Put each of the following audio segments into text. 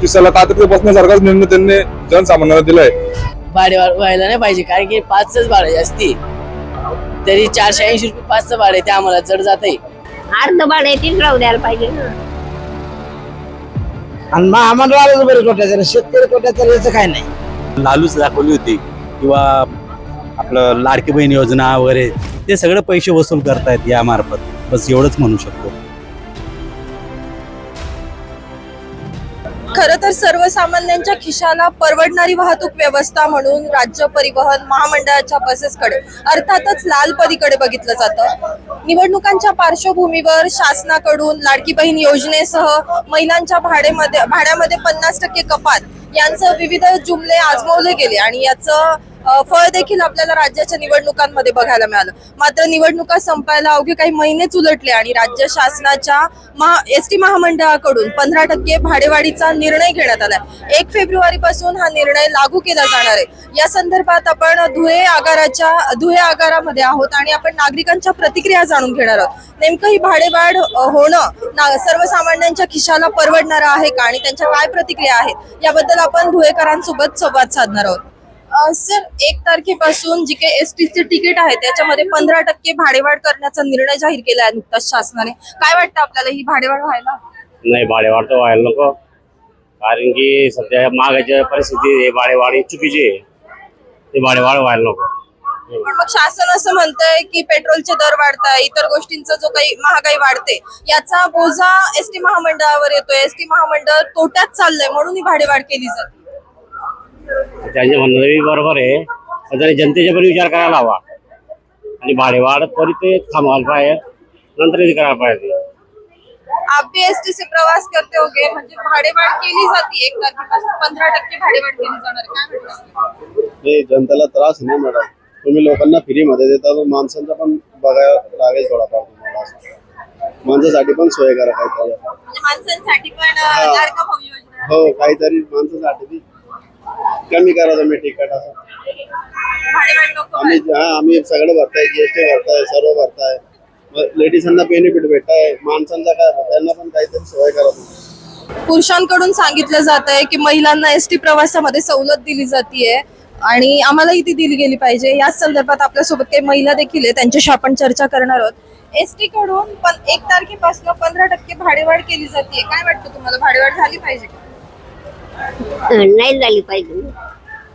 किसाला कात्री बसण्यासारखाच निर्णय त्यांनी जनसामान्यांना दिलाय. भाडे व्हायला नाही पाहिजे कारण की पाचच भाडे जास्ती. तरी चारशे ऐंशी रुपये पाचचं भाडे ते आम्हाला जड जात आहे अर्ध भाडे तीच राहू द्यायला पाहिजे ना. आणि बरे तोट्याचं शेतकरी तोट्याचं याचं काय नाही. लालूच दाखवली होती किंवा आपलं लाडकी बहीण योजना वगैरे ते सगळे पैसे वसूल करतायत यामार्फत. बस एवढंच म्हणू शकतो. तर सर्वसामान्यांच्या खिशाला परवडणारी वाहतूक व्यवस्था म्हणून राज्य परिवहन महामंडळाच्या बसेसकडे अर्थातच लाल परीकडे बघितलं जातं. निवडणुकांच्या पार्श्वभूमीवर शासनाकडून लाडकी बहीण योजनेसह महिलांच्या भाडेमध्ये भाड्यामध्ये पन्नास टक्के कपात यांचं विविध जुमले आजमावले गेले आणि याचं फळ देखील आपल्याला राज्याच्या निवडणुकांमध्ये बघायला मिळालं. मात्र निवडणुका संपायला अवघे काही महिनेच उलटले आणि राज्य शासनाच्या महा एस टी महामंडळाकडून पंधरा टक्के भाडेवाढीचा निर्णय घेण्यात आलाय. एक फेब्रुवारी पासून हा निर्णय लागू केला जाणार आहे. या संदर्भात आपण धुळे आगाराच्या धुळे आगारामध्ये आहोत आणि आपण नागरिकांच्या प्रतिक्रिया जाणून घेणार आहोत. नेमकं ही भाडेवाढ होणं ना सर्वसामान्यांच्या खिशाला परवडणारं आहे का आणि त्यांच्या काय प्रतिक्रिया आहेत? याबद्दल आपण धुळेकरांसोबत संवाद साधणार आहोत. सर एक तारखेपासून जी काही एस टीचे तिकीट आहे त्याच्यामध्ये पंधरा टक्के भाडेवाढ करण्याचा निर्णय जाहीर केला आहे नुकताच शासनाने. काय वाटतं आपल्याला ही भाडेवाढ व्हायला? नाही भाडेवाढ तर व्हायला नको. कारण की सध्या महागाच्या परिस्थिती भाडेवाढ चुकीची आहे. ते भाडेवाढ व्हायला नको. पण मग शासन असं म्हणतंय की पेट्रोलचे दर वाढताय इतर गोष्टींचा जो काही महागाई वाढते याचा बोजा एस टी महामंडळावर येतोय. एस टी महामंडळ तोट्यात चाललंय म्हणून ही भाडेवाढ केली जाते. त्यांचे म्हणणं बरोबर आहे. पण त्यांनी जनतेचा पण विचार करायला हवा. आणि भाडेवाढ त्वरित ते थांबवायला पाहिजे. नंतर हे करायला पाहिजे. आप भी एस टी से प्रवास करते होगे म्हणजे भाडेवाढ केली जाते एक तारखेपासून. पंधरा टक्के भाडेवाढ केली जाणार. आहे. काय वाटतं हे जनतेला त्रास आहे ना मॅडम तुम्ही लोकांना फ्री मध्ये देता तर माणसांचा पण बघायला लागेल थोडाफार तुम्हाला असं. माणसासाठी पण सोय करा काहीतरी. म्हणजे माणसांसाठी पण अ, लाडका भाऊ योजना. हो काहीतरी माणसासाठी बी. कमी करा तुम्ही तिकीट असं. आम्ही हा आम्ही सगळं भरताय जीएसटी भरताय सर्व भरताय. लेडीजांना बेनिफिट भेटताय माणसांचा काय त्यांना पण काहीतरी सोय करा पुरुषांकडून सांगितलं जात आहे की महिलांना एस टी प्रवासामध्ये सवलत दिली जाते आणि आम्हालाही ती दिली गेली पाहिजे. याच संदर्भात आपल्यासोबत काही महिला देखील आहे त्यांच्याशी आपण चर्चा करणार आहोत. एस टी कडून पण एक तारखेपासून पंधरा टक्के भाडेवाढ केली जाते काय वाटतं तुम्हाला? भाडेवाढ झाली पाहिजे का? नाही झाली पाहिजे.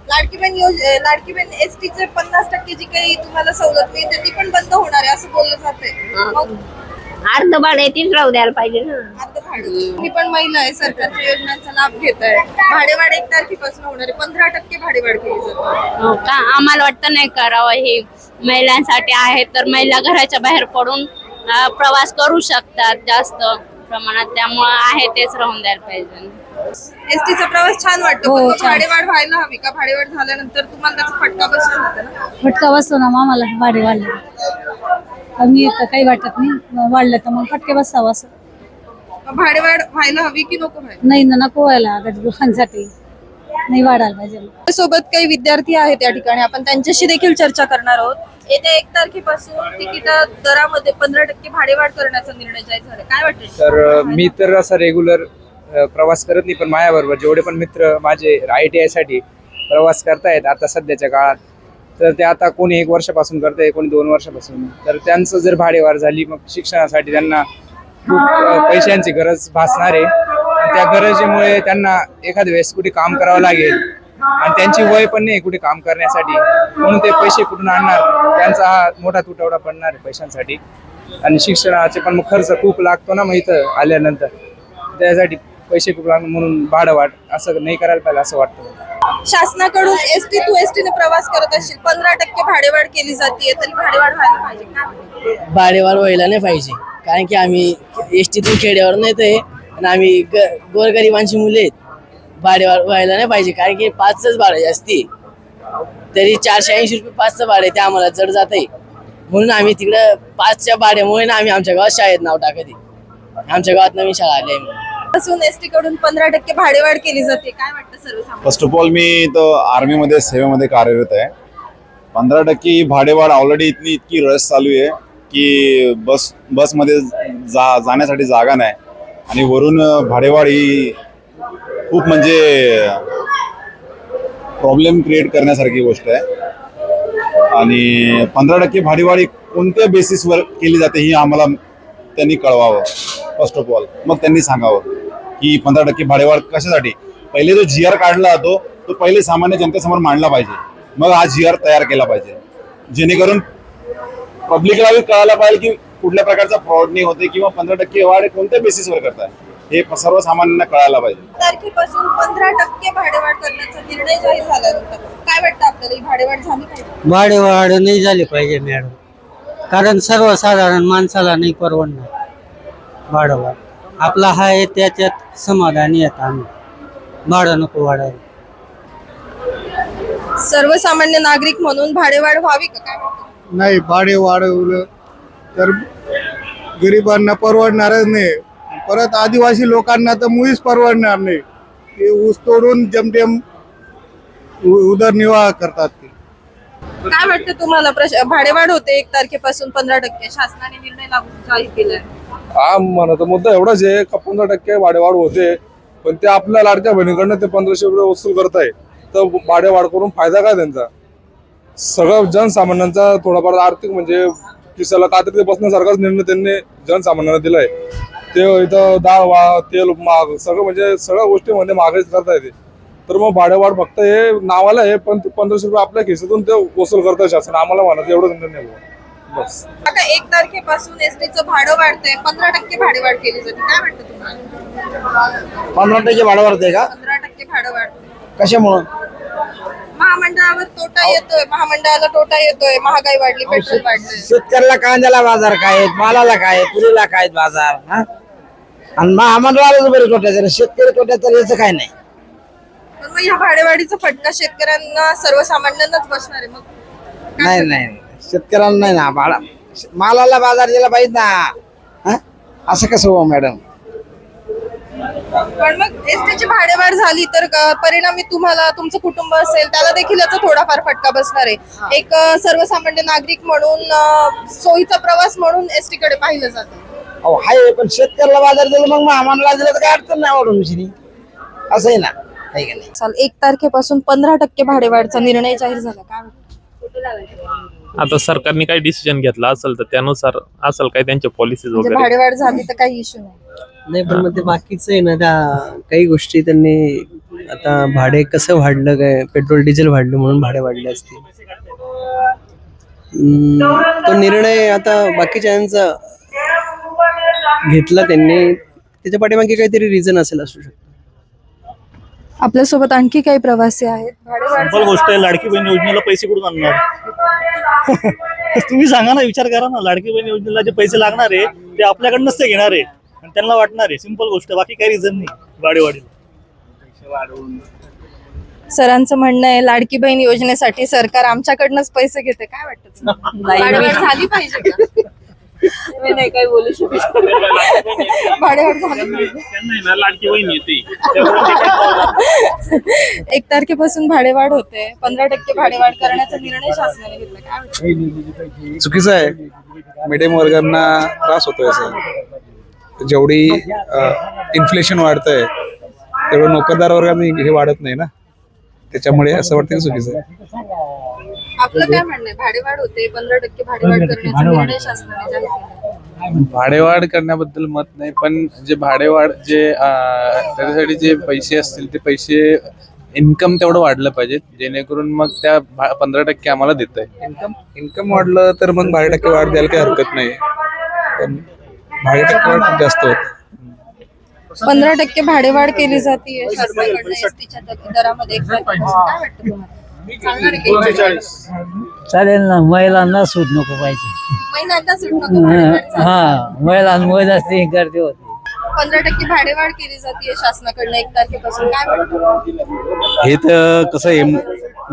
लाडकी बहीण योज अं, लाडकी बहीण एस चे पन्नास टक्के जी काही तुम्हाला सवलत मिळते ती पण बंद होणार आहे असं बोललं जाते अर्ध भाडे तीच राहू द्यायला पाहिजे ना. आता भाडे. मी पण महिला आहे सरकारच्या योजनांचा लाभ घेत आहे भाडेवाढ एक तारखेपासून होणार आहे पंधरा टक्के भाडेवाढ केली जाते. हो का? आम्हाला वाटतं नाही करावं हे महिलांसाठी आहे तर महिला घराच्या बाहेर पडून अं, प्रवास करू शकतात जास्त. प्रमाणात त्यामुळं आहे तेच राहून द्यायला पाहिजे. एसटीचा प्रवास छान वाटतो पण मग भाडेवाढ व्हायला हवी का? भाडेवाढ झाल्यानंतर तुम्हाला त्याचा फटका बसू शकतो ना? फटका बसतो ना आम्हाला भाडे वाढले. कमी तर काही वाटत नाही. वाढलं तर मग फटके बसावं असं. मग भाडेवाढ व्हायला हवी की नको व्हायला? नाही ना नको व्हायला गरीबांसाठी नाही वाढायला पाहिजे. सोबत काही विद्यार्थी आहेत या ठिकाणी आपण त्यांच्याशी देखील चर्चा करणार आहोत. येत्या एक तारखेपासून तिकीट दरामध्ये पंधरा टक्के भाडेवाढ करण्याचा निर्णय जाहीर झाला. काय वाटतं? तर मी तर असा रेग्युलर प्रवास करत नाही पण माझ्याबरोबर जेवढे पण मित्र माझे आय टी आयसाठी प्रवास करतायत आता सध्याच्या काळात तर ते आता कोणी एक वर्षापासून करताय कोणी दोन वर्षापासून. तर त्यांचं जर भाडेवाढ झाली मग शिक्षणासाठी त्यांना खूप पैशांची गरज भासणार आहे. त्या गरजेमुळे त्यांना एखाद्या वेळेस कुठे काम करावं लागेल आणि त्यांची वय पण नाही कुठे काम करण्यासाठी. म्हणून ते पैसे कुठून आणणार? त्यांचा हा मोठा तुटवडा पडणार आहे पैशांसाठी. आणि शिक्षणाचे पण मग खर्च खूप लागतो ना मग इथं आल्यानंतर. त्यासाठी पैसे खूप लागणार म्हणून भाडं वाढ असं नाही करायला पाहिजे असं वाटतं. शासनाकडून S T two S T ने प्रवास करत असतील पंधरा टक्के भाडेवाढ केली जाते तरी भाडेवाढ व्हायला पाहिजे? भाडेवाढ व्हायला नाही पाहिजे. कारण की आम्ही एस टीतून खेड्यावर येतोय आणि आम्ही ग गोरगरिबांची मुले आहेत. भाडेवाढ व्हायला नाही पाहिजे कारण की पाचच भाडे जास्ती तरी चारशे ऐंशी रुपये पाचचं भाडे ते आम्हाला जड जात आहे म्हणून आम्ही तिकडं पाचच्या भाड्यामुळे ना आम्ही आमच्या गावात शाळेत नाव टाकत आहे. आमच्या गावात नवीन शाळा आली आहे एस टी कडून पंधरा टक्के भाडेवाढ केली जाते काय वाटतं फर्स्ट ऑफ ऑल मी तर आर्मीमध्ये सेवेमध्ये कार्यरत आहे. पंधरा टक्के ही भाडेवाढ ऑलरेडी इथली इतकी रस चालू आहे की बस बसमध्ये जा जाण्यासाठी जागा नाही. आणि वरून भाडेवाढ ही खूप म्हणजे प्रॉब्लेम क्रिएट करण्यासारखी गोष्ट आहे. आणि पंधरा टक्के भाडीवाडी कोणत्या बेसिसवर केली जाते ही आम्हाला त्यांनी कळवावं फर्स्ट ऑफ ऑल मग त्यांनी सांगावं की पंधरा टक्के भाडेवाढ कशासाठी? पहिले जो जी आर काढला जातो तो पहिले सामान्य जनतेसमोर मांडला पाहिजे. मग हा जी आर तयार केला पाहिजे. जेणेकरून पब्लिकला कळायला पाहिजे की कुठल्या प्रकारचा फ्रॉड नाही होते किंवा पंधरा टक्के वाढ हे कोणत्या बेसिसवर करताय. हे सर्वसामान्यांना कळायला पाहिजे. तारखेपासून पंधरा टक्के भाडेवाढ करण्याचा निर्णय जाहीर झाला होता. काय वाटतं आपल्याला? ही भाडेवाढ झाली पाहिजे? भाडेवाढ नाही झाली पाहिजे मॅडम. कारण सर्वसाधारण माणसाला नाही परवडणार भाडवाढ. आपला हा आहे त्याच्यात समाधानी येत आम्ही. भाडं नको वाढायला. सर्वसामान्य नागरिक म्हणून भाडेवाढ व्हावी का? काय वाटतं? नाही भाडे वाढवलं तर गरिबांना परवडणारच नाही. परत आदिवासी लोकांना तर मुळीच परवडणार नाही. ते ऊस तोडून जमतेम उ- उदरनिर्वाह करतात ते. काय वाटतं तुम्हाला? प्रश- भाडेवाढ होते एक तारखेपासून पंधरा टक्के. शासनाने निर्णय लागू जाहीर केलाय. हा म्हणा मुद्दा एवढाच आहे. का पंधरा टक्के भाडेवाढ होते पण ते आपल्या लाडक्या बहिणीकडनं ते पंधराशे रुपये वसूल करताय. तर भाडेवाढ करून फायदा काय त्यांचा? सगळं जनसामान्यांचा थोडाफार आर्थिक म्हणजे किसाला कात्री बसण्यासारखाच निर्णय त्यांनी जनसामान्यांना दिलाय. ते इथं डाळ वा तेल महाग सगळं म्हणजे सगळ्या गोष्टीमध्ये महागाईच करता येते. तर मग भाडेवाढ फक्त हे नावाला आहे पण पंधराशे रुपये आपल्या खिशातून ते वसूल करतात शासन. आम्हाला म्हणायचं एवढंच बुवा. बस. आता एक तारखेपासून एसटीचं भाडं वाढतंय. पंधरा टक्के भाडेवाढ केली जाते. काय वाटतं तुम्हाला? पंधरा टक्के भाडं वाढतंय का? पंधरा टक्के भाडं वाढतंय. कशामुळं? महामंडळावर तोटा येतोय. महामंडळाला तोटा येतोय. महागाई वाढली पेट्रोल वाढलंय. शेतकऱ्याला कांद्याला बाजार काय मालाला काय आहे तुरीला काय बाजार? हा? आणि महामंडळाला बरे तोट्याचं शेतकरी तोट्याचं याचं काय नाही. पण मग ह्या भाडेवाढीचा फटका शेतकऱ्यांना सर्वसामान्यांनाच बसणार आहे मग. नाही नाही नाही. शेतकऱ्याला नाही ना. भाडा मालाला बाजार दिला पाहिजे ना. हा? असं कसं हो मॅडम? पण मग एसटीची भाडेवाढ झाली तर क- परिणामी तुम्हाला तुमचं कुटुंब असेल त्याला देखील याचा थोडाफार फटका बसणार आहे. एक अ, सर्वसामान्य नागरिक म्हणून अ, सोयीचा प्रवास म्हणून एसटी कडे पाहिलं जातं. अहो हाय पण शेतकऱ्याला बाजार दिला मग महामंडळाला दिलं तर काय अडचण नाही वाढून असं आहे ना. आहे का नाही? चाल एक तारखेपासून पंधरा टक्के भाडेवाढचा निर्णय जाहीर झाला. काय वाटतं? आता सरकारने काही डिसिजन घेतला असेल तर त्यानुसार असेल काय त्यांच्या पॉलिसीज म्हणजे वगैरे. भाडेवाढ झाली तर काही इश्यू नाही. नाही पण मग ते बाकीचं आहे ना त्या काही गोष्टी त्यांनी आता भाडे कसं वाढलं काय पेट्रोल डिझेल वाढलं म्हणून भाडे वाढले असतील. हम्म, तो निर्णय आता बाकीच्यांचा घेतला त्यांनी त्याच्या पाठीमागे काहीतरी रिझन असेल असू शकतं. आपल्यासोबत आणखी काही प्रवासी आहेत? भाडेवाढ सिंपल गोष्ट आहे लाडकी बहीण योजनेला पैसे कुठून आणणार? तुम्ही सांगा ना विचार करा ना. लाडकी बहीण योजनेला जे पैसे लागणार आहे ते आपल्याकडनंच ते घेणार आहे. आणि त्यांना वाटणार आहे. सिंपल गोष्ट बाकी काही रिझन नाही वाढीवाढीला सरांचं म्हणणं आहे लाडकी बहीण योजनेसाठी सरकार आमच्याकडनंच पैसे घेते. काय वाटतं तुम्हाला? झाली पाहिजे का? मी नाही काही बोलू शकत. भाडेवाढ झाली पाहिजे. लाडकी बहीण येते. एक तारखेपासून भाडेवाढ होते. पंधरा टक्के भाडेवाढ करण्याचा निर्णय शासनाने घेतला. काय वाटतं? चुकीचं आहे. मिडियम वर्गांना त्रास होतोय असं. जेवढी इन्फ्लेशन वाढतंय तेवढं नोकरदार वर्गाने हे वाढत नाही ना. त्याच्यामुळे असं वाटतं की चुकीचं आहे. आपलं काय म्हणणं आहे? भाडेवाढ होते पंधरा टक्के भाडेवाढ करण्याचा निर्णय शासनाने जाहीर केला. भाडेवाढ करण्याबद्दल मत नाही पण जे भाडेवाढ जे अं, त्याच्यासाठी जे पैसे असतील ते पैसे इन्कम तेवढं वाढलं पाहिजे जेणेकरून मग त्या पंधरा टक्के आम्हाला देत आहे इन्कम इन्कम वाढलं तर मग बारा टक्के वाढ द्यायला काही हरकत नाही. पण भाडे टक्के वाढ खूप जास्त होत. पंधरा टक्के भाडेवाढ केली जाते शासनाकडनं एसटीच्या दरामध्ये एक. काय वाटतं तुम्हाला? चालेल ना महिलांना सूट नको पाहिजे. महिलांना सूट नको भाडेवाढ हा महिलांमुळे जास्त गर्दी होते. पंधरा टक्के भाडेवाढ केली जाते शासनाकडनं एक तारखेपासून. काय वाटतं हे तर कसं आहे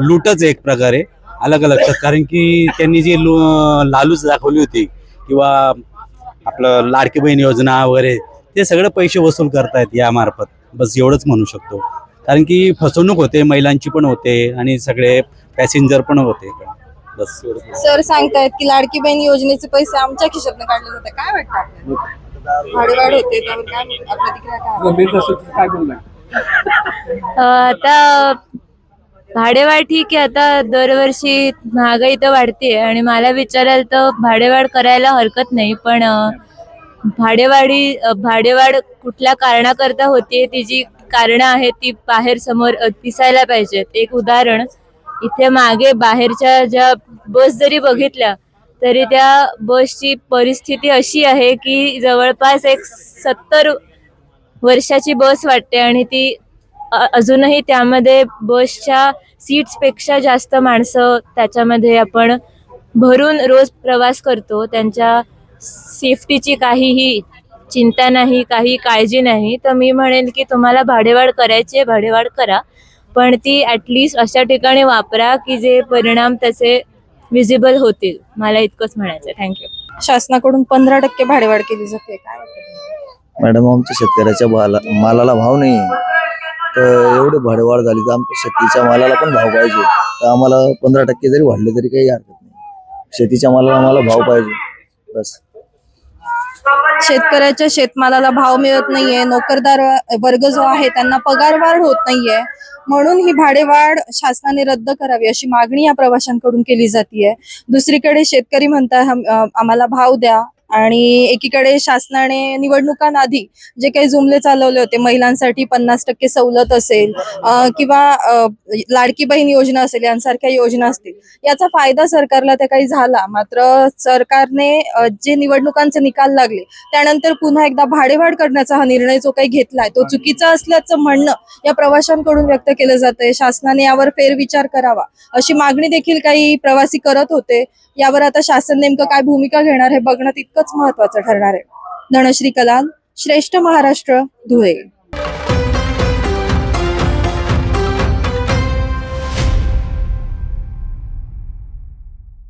लूटच आहे एक प्रकारे अलग लक्षात कारण की त्यांनी जी लु- लालूच दाखवली होती किंवा आपलं लाडकी बहीण योजना वगैरे ते सगळे पैसे वसूल करतायत यामार्फत बस एवढंच म्हणू शकतो. कारण की फसवणूक होते महिलांची पण होते आणि सगळे पॅसेंजर पण होते. बस सर सांगतायत की लाडकी बहीण योजनेचे पैसे आमच्या खिशातनं काढले जाते काय वाटतं आपल्याला? भाडेवाढ होते त्यावर काय आपल्या तिकडे काय काय बोलणार? अं, आता भाडेवाढ ठीक आहे आता दरवर्षी महागाई तर वाढते आणि मला विचाराल तर भाडेवाढ करायला हरकत नाही पण अं, भाडेवाढी अं, भाडेवाढ कुठल्या कारणाकरता होते ती जी कारणं आहेत ती बाहेर समोर दिसायला पाहिजेत. एक उदाहरण इथे मागे बाहेरच्या ज्या बस जरी बघितल्या तरी त्या बसची परिस्थिती अशी आहे की जवळपास एक सत्तर वर्षाची बस वाटते आणि ती अजूनही त्यामध्ये बसच्या सीट्सपेक्षा जास्त माणसं त्याच्यामध्ये आपण भरून रोज प्रवास करतो. त्यांच्या सेफ्टीची काहीही चिंता नाही काही काळजी नाही तर मी म्हणेन की तुम्हाला भाडेवाढ करायची आहे भाडेवाढ करा. पण ती ॲटलिस्ट अशा ठिकाणी वापरा की जे परिणाम त्याचे विजिबल होतील. मला इतकंच म्हणायचं आहे थँक्यू शासनाकडून पंधरा टक्के भाडेवाढ केली जाते. काय? मॅडम आमच्या शेतकऱ्याच्या माला मालाला भाव नाही. तर एवढे भाडेवाढ झाली तर आमच्या शेतीच्या मालाला पण भाव पाहिजे. तर आम्हाला पंधरा टक्के जरी वाढले तरी काही हरकत नाही. शेतीच्या मालाला आम्हाला भाव पाहिजे. बस. शेतकऱ्याच्या शेतमालाला भाव मिळत नाहीये नोकरदार वर्ग जो आहे त्यांना पगारवाढ होत नाहीये. म्हणून ही भाडेवाढ शासनाने रद्द करावी अशी मागणी या प्रवाशांकडून केली जातीये. दुसरीकडे शेतकरी म्हणतात आम्हाला भाव द्या आणि एकीकडे शासनाने निवडणुकांआधी जे काही जुमले चालवले होते महिलांसाठी पन्नास टक्के सवलत असेल किंवा लाडकी बहीण योजना असेल यांसारख्या योजना असतील याचा फायदा सरकारला त्या काही झाला. मात्र सरकारने जे निवडणुकांचे निकाल लागले त्यानंतर पुन्हा एकदा भाडेवाढ करण्याचा हा निर्णय जो काही घेतलाय तो चुकीचा असल्याचं म्हणणं या प्रवाशांकडून व्यक्त केलं जात आहे शासनाने यावर फेरविचार करावा अशी मागणी देखील काही प्रवासी करत होते. यावर आता शासन नेमकं काय भूमिका घेणार हे बघणं तितकंच महत्वाचं ठरणार आहे. धनश्री कलाल श्रेष्ठ महाराष्ट्र धुळे.